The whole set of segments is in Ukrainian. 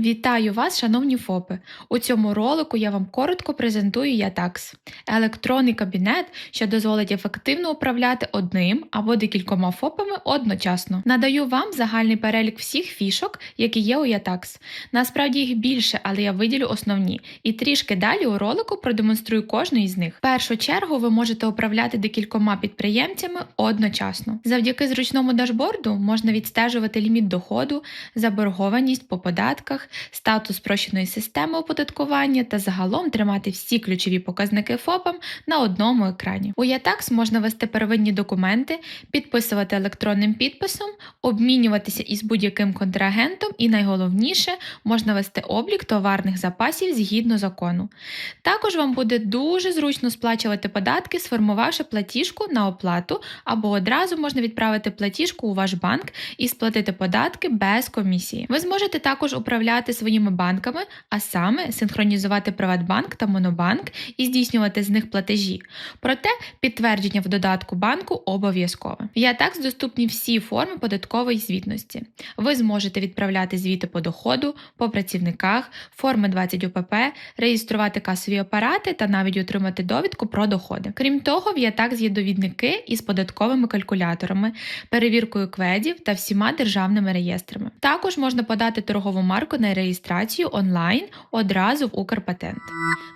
Вітаю вас, шановні ФОПи! У цьому ролику я вам коротко презентую Ятакс – електронний кабінет, що дозволить ефективно управляти одним або декількома ФОПами одночасно. Надаю вам загальний перелік всіх фішок, які є у Ятакс. Насправді їх більше, але я виділю основні. І трішки далі у ролику продемонструю кожну із них. В першу чергу ви можете управляти декількома підприємцями одночасно. Завдяки зручному дашборду можна відстежувати ліміт доходу, заборгованість по податках, статус спрощеної системи оподаткування та загалом тримати всі ключові показники ФОПам на одному екрані. У Ятакс можна вести первинні документи, підписувати електронним підписом, обмінюватися із будь-яким контрагентом і найголовніше можна вести облік товарних запасів згідно закону. Також вам буде дуже зручно сплачувати податки, сформувавши платіжку на оплату, або одразу можна відправити платіжку у ваш банк і сплатити податки без комісії. Ви зможете також управляти своїми банками, а саме синхронізувати Приватбанк та Монобанк і здійснювати з них платежі. Проте підтвердження в додатку банку обов'язкове. В Ятакс доступні всі форми податкової звітності. Ви зможете відправляти звіти по доходу, по працівниках, форми 20 УПП, реєструвати касові апарати та навіть отримати довідку про доходи. Крім того, в Ятакс є довідники із податковими калькуляторами, перевіркою кведів та всіма державними реєстрами. Також можна подати торгову марку на реєстрацію онлайн одразу в Укрпатент.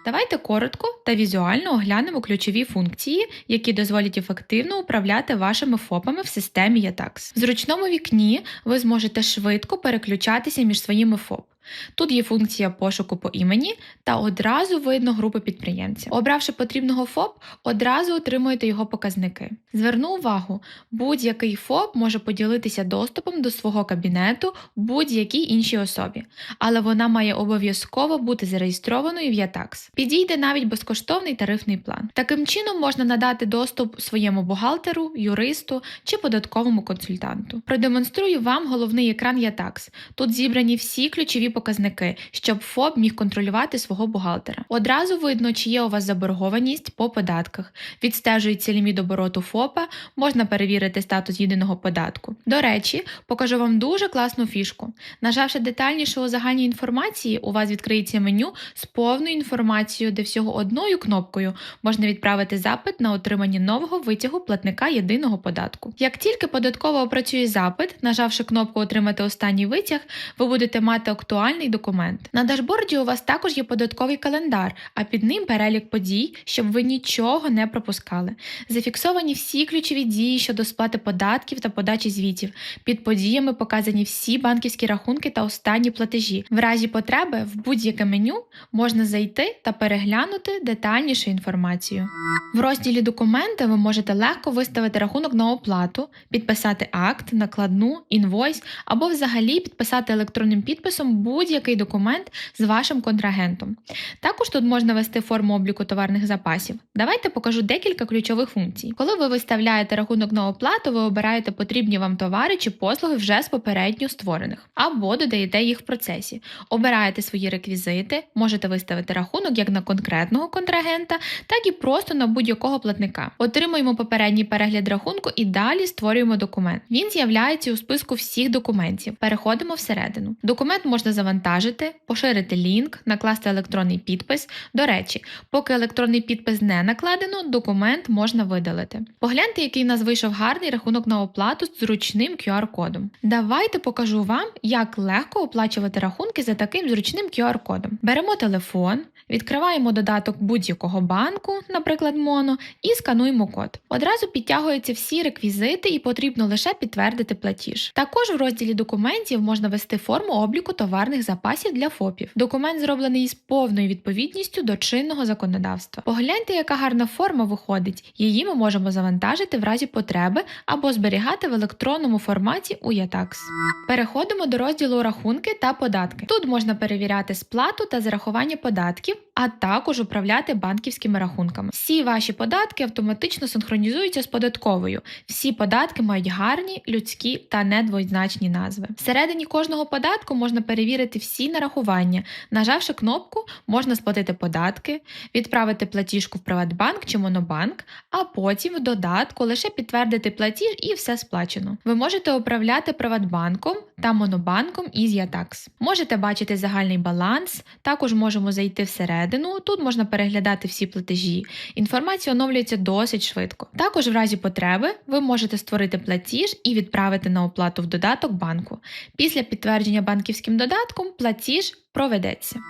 Давайте коротко та візуально оглянемо ключові функції, які дозволять ефективно управляти вашими ФОПами в системі Ятакс. В зручному вікні ви зможете швидко переключатися між своїми ФОП. Тут є функція пошуку по імені та одразу видно групи підприємців. Обравши потрібного ФОП, одразу отримуєте його показники. Зверну увагу, будь-який ФОП може поділитися доступом до свого кабінету будь-якій іншій особі, але вона має обов'язково бути зареєстрованою в Ятакс. Підійде навіть безкоштовний тарифний план. Таким чином можна надати доступ своєму бухгалтеру, юристу чи податковому консультанту. Продемонструю вам головний екран Ятакс. Тут зібрані всі ключові показники, щоб ФОП міг контролювати свого бухгалтера. Одразу видно, чи є у вас заборгованість по податках, відстежується ліміт обороту ФОПа, можна перевірити статус єдиного податку. До речі, покажу вам дуже класну фішку. Нажавши детальніше у загальній інформації, у вас відкриється меню з повною інформацією, де всього одною кнопкою можна відправити запит на отримання нового витягу платника єдиного податку. Як тільки податково опрацює запит, нажавши кнопку Отримати останній витяг, ви будете мати актуальний документ. На дашборді у вас також є податковий календар, а під ним перелік подій, щоб ви нічого не пропускали. Зафіксовані всі ключові дії щодо сплати податків та подачі звітів. Під подіями показані всі банківські рахунки та останні платежі. В разі потреби в будь-яке меню можна зайти та переглянути детальнішу інформацію. В розділі Документи ви можете легко виставити рахунок на оплату, підписати акт, накладну, інвойс або взагалі підписати електронним підписом будь-який документ з вашим контрагентом. Також тут можна вести форму обліку товарних запасів. Давайте покажу декілька ключових функцій. Коли ви виставляєте рахунок на оплату, ви обираєте потрібні вам товари чи послуги вже з попередньо створених, або додаєте їх в процесі. Обираєте свої реквізити, можете виставити рахунок як на конкретного контрагента, так і просто на будь-якого платника. Отримуємо попередній перегляд рахунку і далі створюємо документ. Він з'являється у списку всіх документів. Переходимо всередину. Документ можна завантажити, поширити лінк, накласти електронний підпис. До речі, поки електронний підпис не накладено, документ можна видалити. Погляньте, який у нас вийшов гарний рахунок на оплату з зручним QR-кодом. Давайте покажу вам, як легко оплачувати рахунки за таким зручним QR-кодом. Беремо телефон, відкриваємо додаток будь-якого банку, наприклад, Моно, і скануємо код. Одразу підтягуються всі реквізити і потрібно лише підтвердити платіж. Також в розділі документів можна ввести форму обліку товарних запасів для ФОПів. Документ зроблений із повною відповідністю до чинного законодавства. Погляньте, яка гарна форма виходить. Її ми можемо завантажити в разі потреби або зберігати в електронному форматі у Yatax. Переходимо до розділу рахунки та податки. Тут можна перевіряти сплату та зарахування податків, а також управляти банківськими рахунками. Всі ваші податки автоматично синхронізуються з податковою. Всі податки мають гарні, людські та недвозначні назви. Всередині кожного податку можна перевірити всі нарахування. Нажавши кнопку, можна сплатити податки, відправити платіжку в Приватбанк чи Монобанк, а потім в додатку лише підтвердити платіж і все сплачено. Ви можете управляти Приватбанком та Монобанком із Ятакс. Можете бачити загальний баланс, також можемо зайти всередину. Тут можна переглядати всі платежі. Інформація оновлюється досить швидко. Також в разі потреби ви можете створити платіж і відправити на оплату в додаток банку. Після підтвердження банківським додатком платіж проведеться.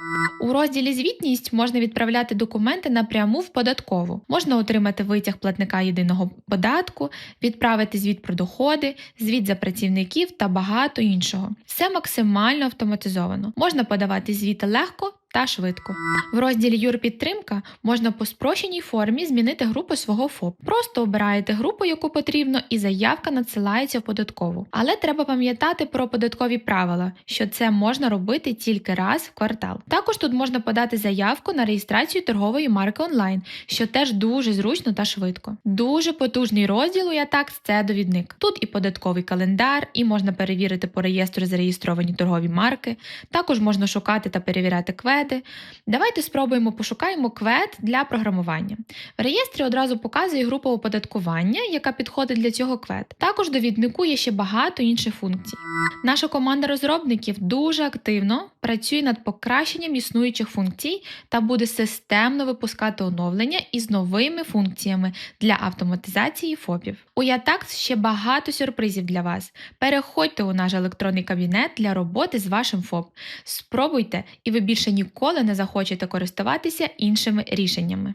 У розділі Звітність можна відправляти документи напряму в податкову. Можна отримати витяг платника єдиного податку, відправити звіт про доходи, звіт за працівників та багато іншого. Все максимально автоматизовано. Можна подавати звіти легко. Та швидко. В розділі Юрпідтримка можна по спрощеній формі змінити групу свого ФОП. Просто обираєте групу, яку потрібно, і заявка надсилається в податкову. Але треба пам'ятати про податкові правила, що це можна робити тільки раз в квартал. Також тут можна подати заявку на реєстрацію торгової марки онлайн, що теж дуже зручно та швидко. Дуже потужний розділ у Ятакс – це довідник. Тут і податковий календар, і можна перевірити по реєстру зареєстровані торгові марки. Також можна шукати та перевіряти кведи. Давайте спробуємо пошукаємо квет для програмування. В реєстрі одразу показує група оподаткування, яка підходить для цього квет. Також до віднику є ще багато інших функцій. Наша команда розробників дуже активно працює над покращенням існуючих функцій та буде системно випускати оновлення із новими функціями для автоматизації ФОПів. У Ятакс ще багато сюрпризів для вас. Переходьте у наш електронний кабінет для роботи з вашим ФОП. Спробуйте, і ви більше ніколи не захочете користуватися іншими рішеннями.